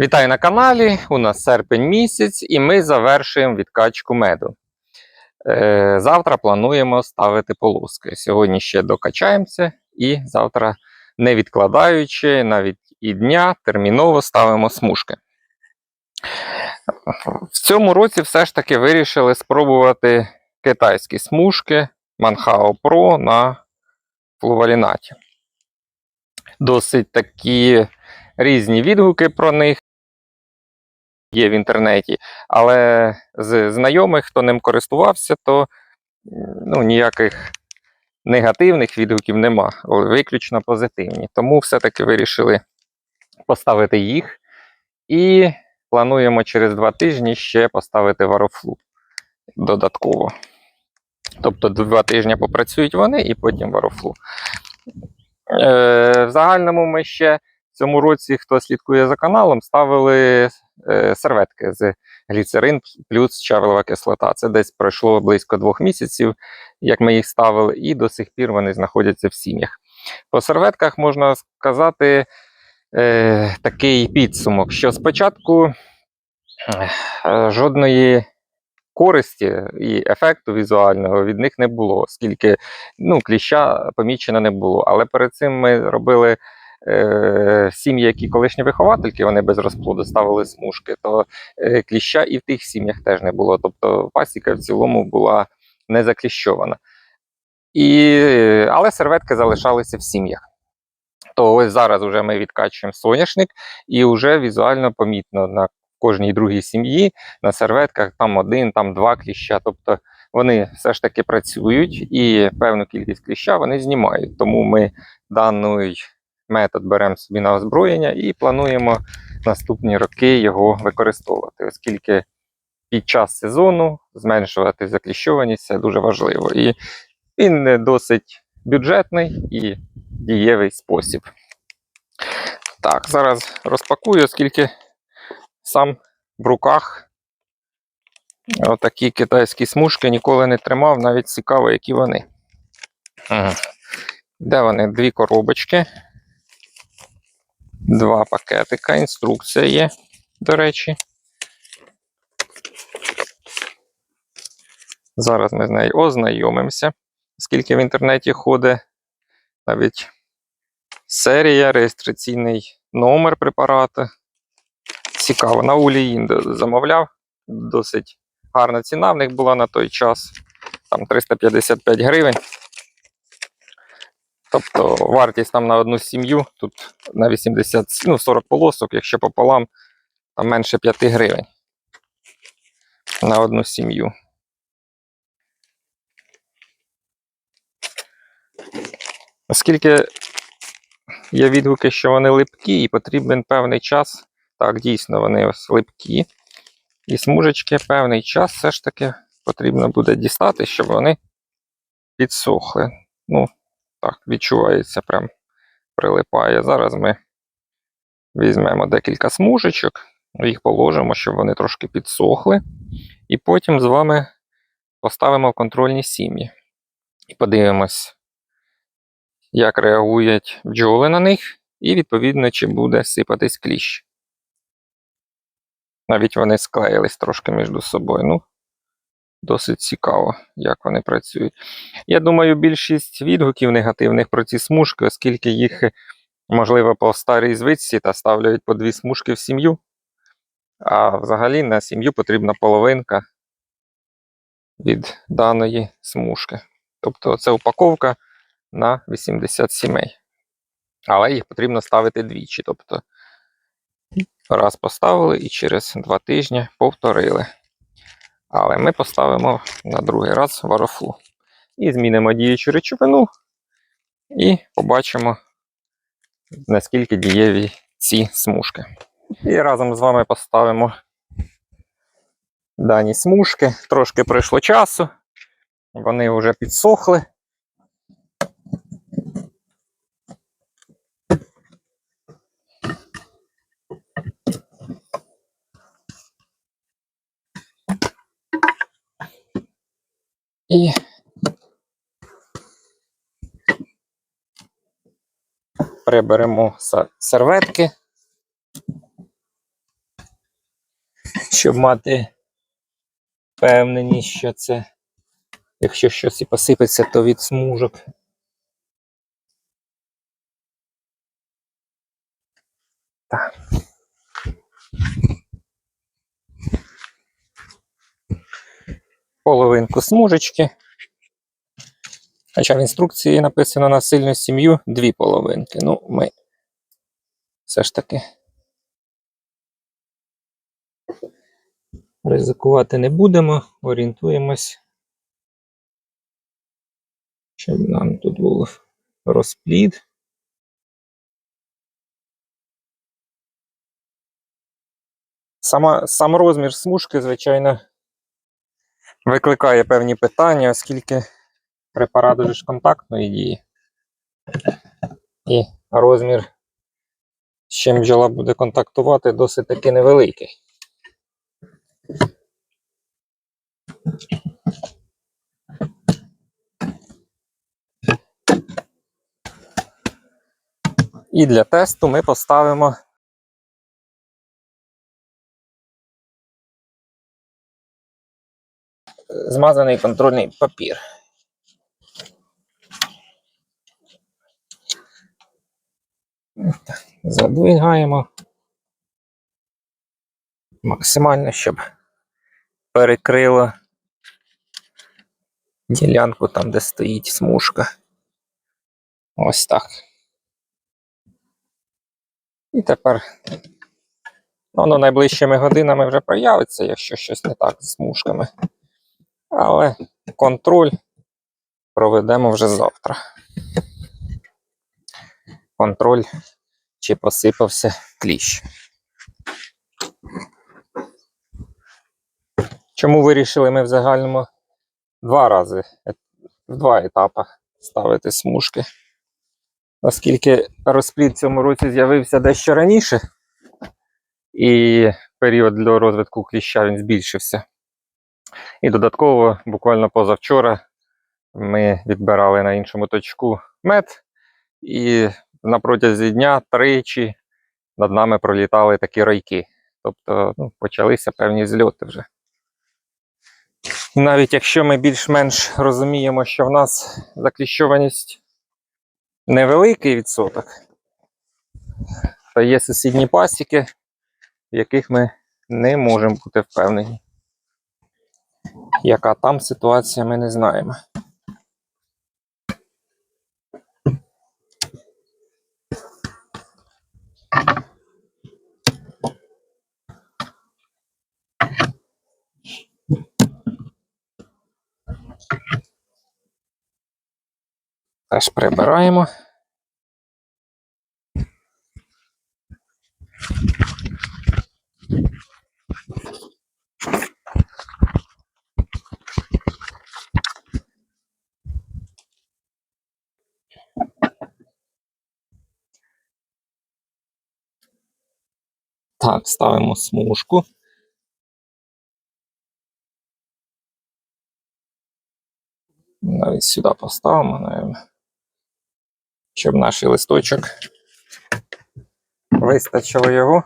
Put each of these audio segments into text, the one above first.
Вітаю на каналі. У нас серпень місяць, і ми завершуємо відкачку меду. Е, завтра плануємо ставити полоски. Сьогодні ще докачаємося, і завтра, не відкладаючи навіть і дня, терміново ставимо смужки. В цьому році все ж таки вирішили спробувати китайські смужки Manhao Pro на флувалінаті. Досить такі різні відгуки про них є в інтернеті, але з знайомих, хто ним користувався, то ну, ніяких негативних відгуків нема, виключно позитивні. Тому все-таки вирішили поставити їх і плануємо через два тижні ще поставити варофлу додатково. Тобто два тижні попрацюють вони і потім варофлу. Е, в загальному ми ще цьому році, хто слідкує за каналом, ставили е, серветки з гліцерин плюс чавелова кислота. Це десь пройшло близько двох місяців, як ми їх ставили, і до сих пір вони знаходяться в сім'ях. По серветках можна сказати е, такий підсумок, що спочатку е, жодної користі і ефекту візуального від них не було, оскільки ну, кліща помічено не було. Але перед цим ми робили е, сім'ї, які колишні виховательки, вони без розплоду ставили смужки, то е, кліща і в тих сім'ях теж не було. Тобто пасіка в цілому була не закліщована. І, але серветки залишалися в сім'ях. То ось зараз вже ми відкачуємо соняшник, і вже візуально помітно на кожній другій сім'ї на серветках там один, там два кліща. Тобто вони все ж таки працюють і певну кількість кліща вони знімають. Тому ми даний метод беремо собі на озброєння і плануємо наступні роки його використовувати, оскільки під час сезону зменшувати закліщованість це дуже важливо. І він досить бюджетний і дієвий спосіб. Так, зараз розпакую, оскільки сам в руках отакі китайські смужки ніколи не тримав, навіть цікаво, які вони. Де вони? Дві коробочки, два пакетика, інструкція є, до речі. Зараз ми з нею ознайомимося, оскільки в інтернеті ходить навіть серія, реєстраційний номер препарату. Цікаво, на Уліїн замовляв. Досить гарна ціна в них була на той час. Там 355 гривень. Тобто вартість там на одну сім'ю, тут на 80, ну 40 полосок, якщо пополам, там менше 5 гривень на одну сім'ю. Оскільки є відгуки, що вони липкі і потрібен певний час. Так, дійсно, вони ось липкі. І смужечки певний час все ж таки потрібно буде дістати, щоб вони підсохли. Ну, так, відчувається, прям прилипає. Зараз ми візьмемо декілька смужечок, їх положимо, щоб вони трошки підсохли. І потім з вами поставимо в контрольні сім'ї. І подивимось, як реагують бджоли на них, і відповідно, чи буде сипатись кліщ. Навіть вони склеїлись трошки між собою. Ну, досить цікаво, як вони працюють. Я думаю, більшість відгуків негативних про ці смужки, оскільки їх, можливо, по старій звичці та ставляють по дві смужки в сім'ю. А взагалі на сім'ю потрібна половинка від даної смужки. Тобто це упаковка на 80 сімей. Але їх потрібно ставити двічі. Тобто раз поставили і через два тижні повторили. Але ми поставимо на другий раз варофлу. І змінимо діючу речовину, і побачимо, наскільки дієві ці смужки. І разом з вами поставимо дані смужки. Трошки пройшло часу, вони вже підсохли. І приберемо серветки. щоб мати впевненість, що це, якщо щось і посипеться, то від смужок. Так. Половинку смужечки. Хоча в інструкції написано на сильну сім'ю дві половинки. Ну, ми все ж таки ризикувати не будемо, орієнтуємось, щоб нам тут був розплід. Сама, сам розмір смужки, звичайно, викликає певні питання, оскільки препарат уже ж контактної дії. І розмір, з чим бджола буде контактувати, досить таки невеликий. І для тесту ми поставимо змазаний контрольний папір. Задвигаємо максимально, щоб перекрило ділянку там, де стоїть смужка. Ось так. І тепер воно найближчими годинами вже проявиться, якщо щось не так з смужками. Але контроль проведемо вже завтра. Контроль, чи посипався кліщ. Чому вирішили ми в загальному два рази, е, в два етапи ставити смужки? Оскільки розплід в цьому році з'явився дещо раніше, і період для розвитку кліща він збільшився. І додатково, буквально позавчора, ми відбирали на іншому точку мед, і на протязі дня тричі над нами пролітали такі райки. Тобто ну, почалися певні зльоти вже. І навіть якщо ми більш-менш розуміємо, що в нас закліщованість невеликий відсоток, то є сусідні пасіки, в яких ми не можемо бути впевнені. Яка там ситуація, ми не знаємо. Теж прибираємо. Так, ставимо смужку. Навіть сюди поставимо, навіть, щоб наш листочок вистачило його,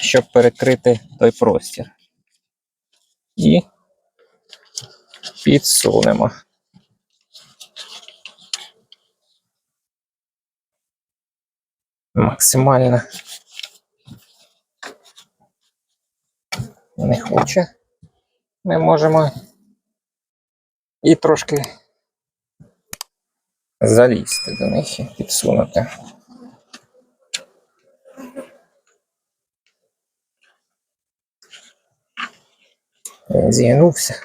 щоб перекрити той простір. І підсунемо. Максимально не хоче. Ми можемо і трошки залізти до них і підсунути. Він зігнувся.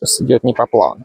Сейчас идет не по плану.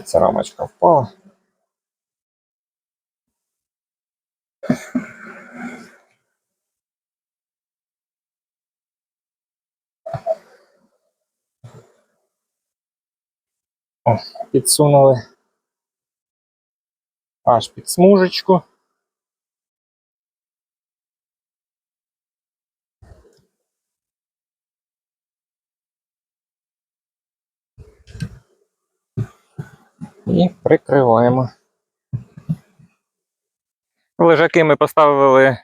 Ця рамочка впала. О, підсунули аж під смужечку. І прикриваємо. Лежаки ми поставили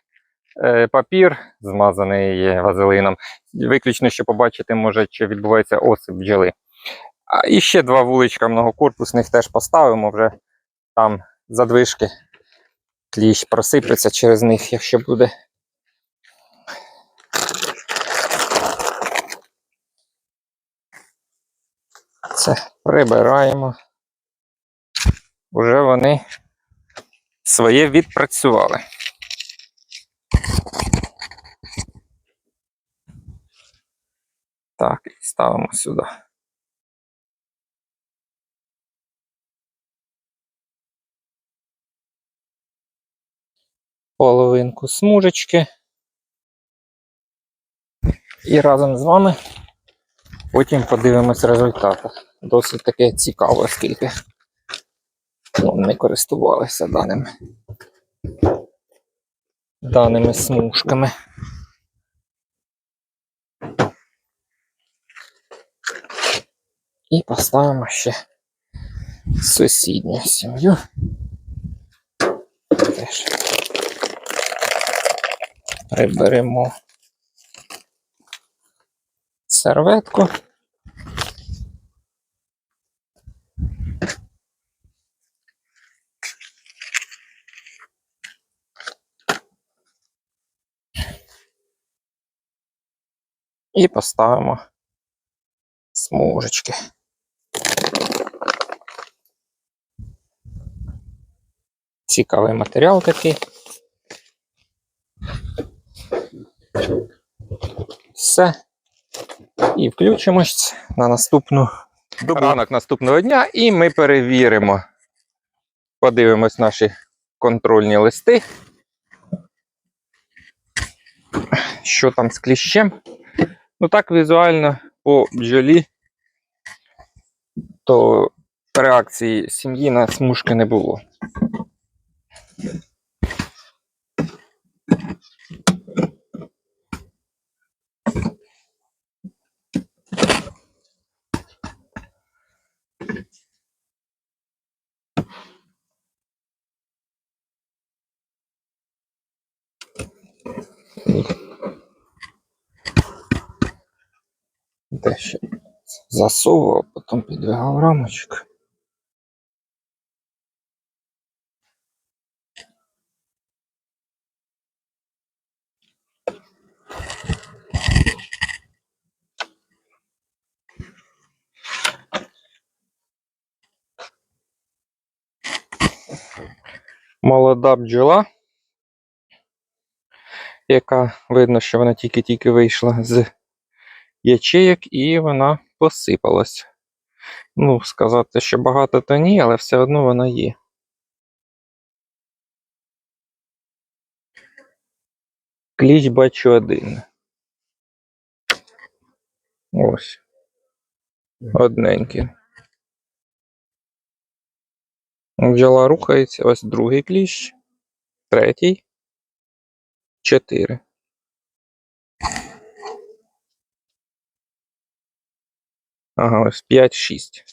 е, папір, змазаний вазелином. Виключно, щоб побачити, може, чи відбувається осип бджоли. А ще два вуличка многокорпусних теж поставимо вже там задвижки. Кліщ просипеться через них, якщо буде. Це прибираємо. Уже вони своє відпрацювали. Так, і ставимо сюди. Половинку смужечки. І разом з вами потім подивимось результати. Досить таке цікаво, скільки ну, не користувалися даними, даними смужками. І поставимо ще сусідню сім'ю. Теж приберемо серветку. І поставимо смужечки. Цікавий матеріал такий. Все. І включимось на наступну добу. Ранок наступного дня, і ми перевіримо. Подивимось наші контрольні листи. Що там з кліщем? Ну так, візуально по бджолі, то реакції сім'ї на смужки не було. Дещо засовував, потім підвигав рамочку. Молода бджола, яка видно, що вона тільки-тільки вийшла з ячеєк і вона посипалась. Ну, сказати, що багато то ні, але все одно вона є. Кліч бачу один. Ось. Одненький. Бджола рухається. Ось другий кліщ. Третій. Чотири. Ага, ось 5-6.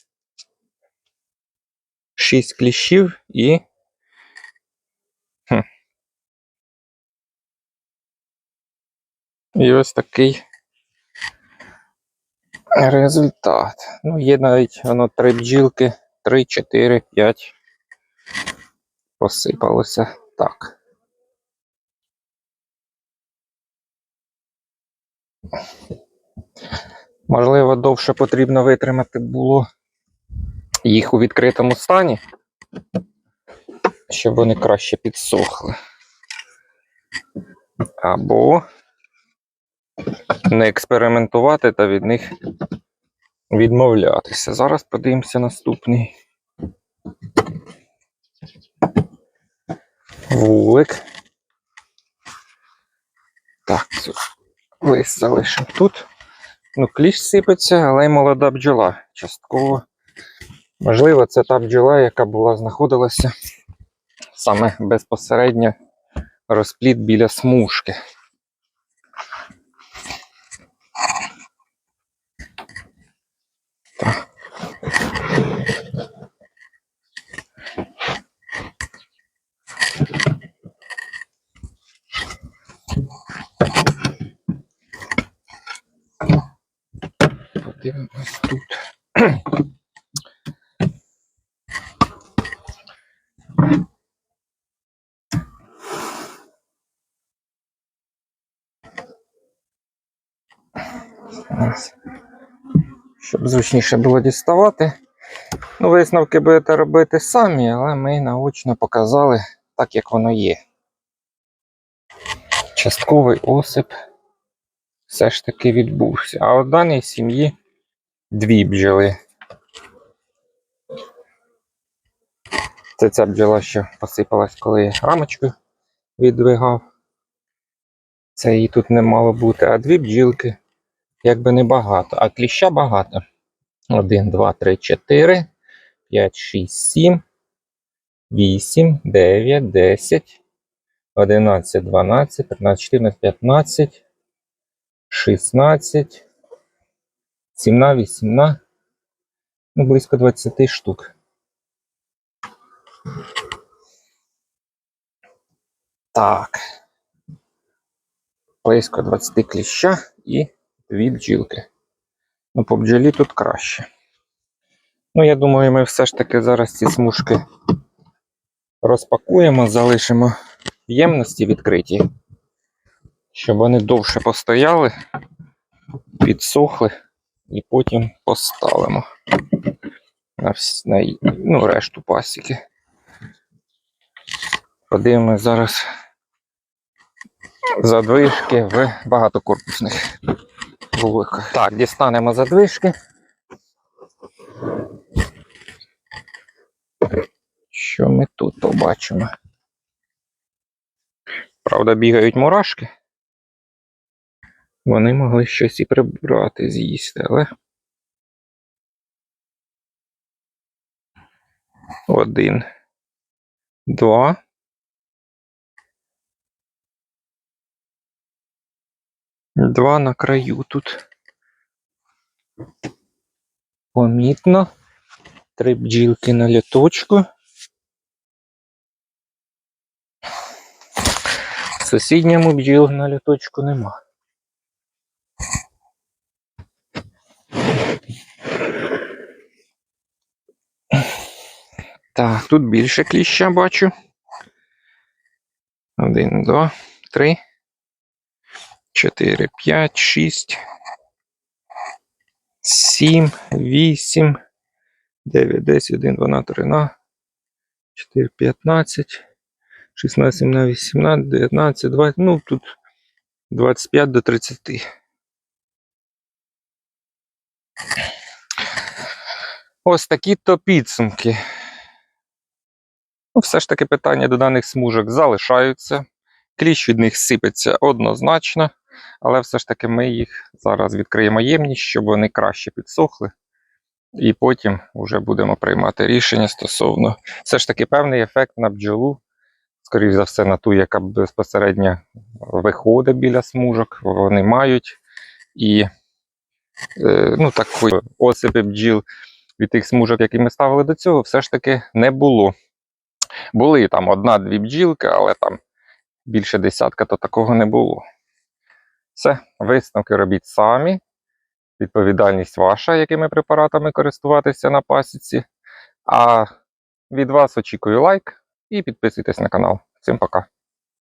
6 кліщів і. І ось такий результат. Ну, є навіть воно 3 бджілки, 3, 4, 5. Посипалося так. Можливо, довше потрібно витримати було їх у відкритому стані, щоб вони краще підсохли. Або не експериментувати та від них відмовлятися. Зараз подивимося наступний вулик. Так, лист залишимо тут. Ну, кліщ сипеться, але й молода бджола. Частково. Можливо, це та бджола, яка була знаходилася саме безпосередньо розпліт біля смужки. Подивимось тут. Щоб зручніше було діставати. Ну, висновки будете робити самі, але ми наочно показали так, як воно є. Частковий осип все ж таки відбувся. А у даній сім'ї дві бджоли. Це ця бджола, що посипалась, коли я рамочку віддвигав. Це її тут не мало бути, а дві бджілки якби не багато, а кліща багато. 1, 2, 3, 4, 5, 6, 7, 8, 9, 10, 11, 12, 13, 14, 15, 16, 17, 18, ну, близько 20 штук. Так. Близько 20 кліща і дві бджілки. Ну, по бджолі тут краще. Ну, я думаю, ми все ж таки зараз ці смужки розпакуємо, залишимо ємності відкриті, щоб вони довше постояли, підсохли і потім поставимо на, вс- на ну, решту пасіки. Подивимось зараз задвижки в багатокорпусних вуликах. Так, дістанемо задвижки. Що ми тут побачимо? Правда, бігають мурашки. Вони могли щось і прибрати, з'їсти, але. Один. Два. Два на краю тут. Помітно. Три бджілки на літочку. В сусідньому бджіл на літочку нема. Так, тут більше кліща бачу. Один, два, три, чотири, п'ять, шість, сім, вісім, дев'ять, десять, один, дванадцять, тринадцять, чотири, п'ятнадцять, шістнадцять, сімнадцять, вісімнадцять, дев'ятнадцять, двадцять, ну тут 25 до 30. Ось такі то підсумки. Ну, все ж таки питання до даних смужок залишаються. Кліщ від них сипеться однозначно, але все ж таки ми їх зараз відкриємо ємність, щоб вони краще підсохли. І потім вже будемо приймати рішення стосовно все ж таки певний ефект на бджолу, скоріш за все, на ту, яка безпосередньо виходить біля смужок, вони мають. І е, ну, такої осипи бджіл від тих смужок, які ми ставили до цього, все ж таки не було. Були там одна-дві бджілки, але там більше десятка, то такого не було. Все, висновки робіть самі. Відповідальність ваша, якими препаратами користуватися на пасіці. А від вас очікую лайк і підписуйтесь на канал. Всім пока.